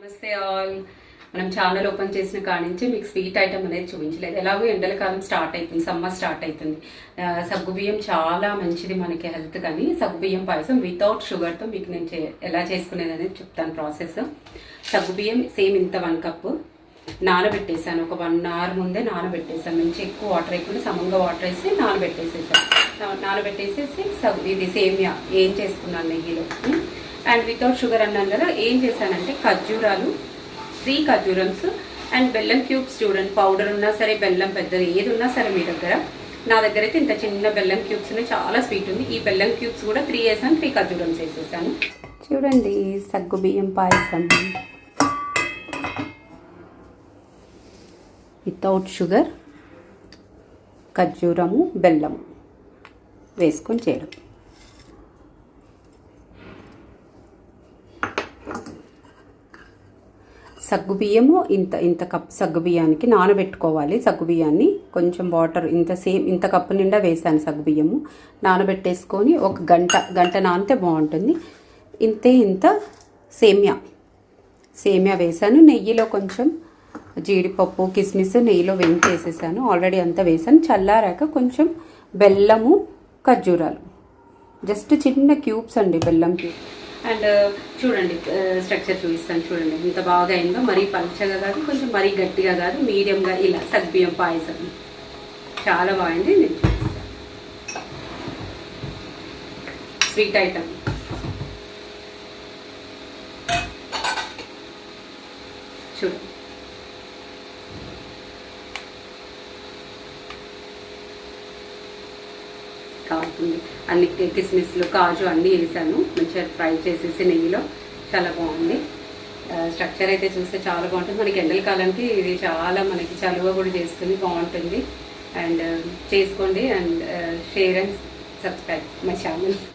నమస్తే ఆల్. మనం channel open చేసిన కాడి నుంచి మీకు స్వీట్ ఐటమ్ అనేది చూపించలేదు. ఎలాగో ఎండల కాలం స్టార్ట్ అవుతుంది సమ్మర్ స్టార్ట్ అవుతుంది సగ్గు సగ్గుబియ్యం చాలా మంచిది మనకి హెల్త్ కానీ సగ్గుబియ్యం పాయసం వితౌట్ షుగర్తో మీకు నేను చే- ఎలా చేసుకునేది అనేది చెప్తాను ప్రాసెస్ సగ్గుబియ్యం సేమ్ ఇంత వన్ కప్పు నానబెట్టేసాను ఒక వన్ అవర్ ముందే నానబెట్టేసాను మంచి ఎక్కువ వాటర్ వేయకుండా సమంగా వాటర్ వేసి నానబెట్టేసేసాను. నానబెట్టేసేసి సగ్గు ఇది సేమియా. ఏం చేసుకున్నాను నెయ్యిలో? అండ్ వితౌట్ షుగర్ అన్నాను కదా ఏం చేశానంటే ఖర్జూరాలు త్రీ ఖర్జూరమ్స్ అండ్ బెల్లం క్యూబ్స్ చూడండి పౌడర్ ఉన్నా సరే బెల్లం పెద్దది ఏది ఉన్నా సరే మీ దగ్గర. నా దగ్గర అయితే ఇంత చిన్న బెల్లం క్యూబ్స్ ఉన్నాయి చాలా స్వీట్ ఉంది. ఈ బెల్లం క్యూబ్స్ కూడా త్రీ వేసాను త్రీ ఖర్జూరమ్స్ వేసేసాను. చూడండి సగ్గు బియ్యం పాయసం. వితౌట్ షుగర్ ఖర్జూరము బెల్లం వేసుకొని చేయడం. సగ్గుబియ్యము ఇంత ఇంత కప్ సగ్గుబియ్యానికి నానబెట్టుకోవాలి. సగ్గుబియ్యాన్ని కొంచెం వాటర్ ఇంత సేమ్ ఇంత కప్పు నిండా వేసాను సగ్గుబియ్యము నానబెట్టేసుకొని ఒక గంట గంట నానితే బాగుంటుంది. ఇంతే ఇంత సేమ్యా. సేమ్యా వేసాను. నెయ్యిలో కొంచెం జీడిపప్పు కిస్మిస్ నెయ్యిలో వేయించేసేసాను. ఆల్రెడీ అంతా వేసాను. చల్లారాక కొంచెం బెల్లము ఖర్జూరాలు. జస్ట్ చిన్న క్యూబ్స్ అండి బెల్లం క్యూబ్. అండ్ uh, చూడండి uh, స్ట్రక్చర్ చూపిస్తాను చూడండి. ఇంత బాగా అయిందో మరీ పలుచగా కాదు కొంచెం మరీ గట్టిగా కాదు మీడియంగా ఇలా సగ్బియ్యం పాయసం. చాలా బాగుంది నేను చూపిస్తాను. స్వీట్ ఐటమ్ చూడు. కావుతుంది అన్ని కిస్మిస్లు కాజు అన్నీ వేసాను. మంచిగా ఫ్రై చేసేసి నెయ్యిలో. చాలా బాగుంది. స్ట్రక్చర్ అయితే చూస్తే చాలా బాగుంటుంది. మనకి ఎండల కాలానికి ఇది చాలా మనకి చలువ కూడా చేస్తుంది బాగుంటుంది. అండ్ చేసుకోండి. And share and subscribe my channel.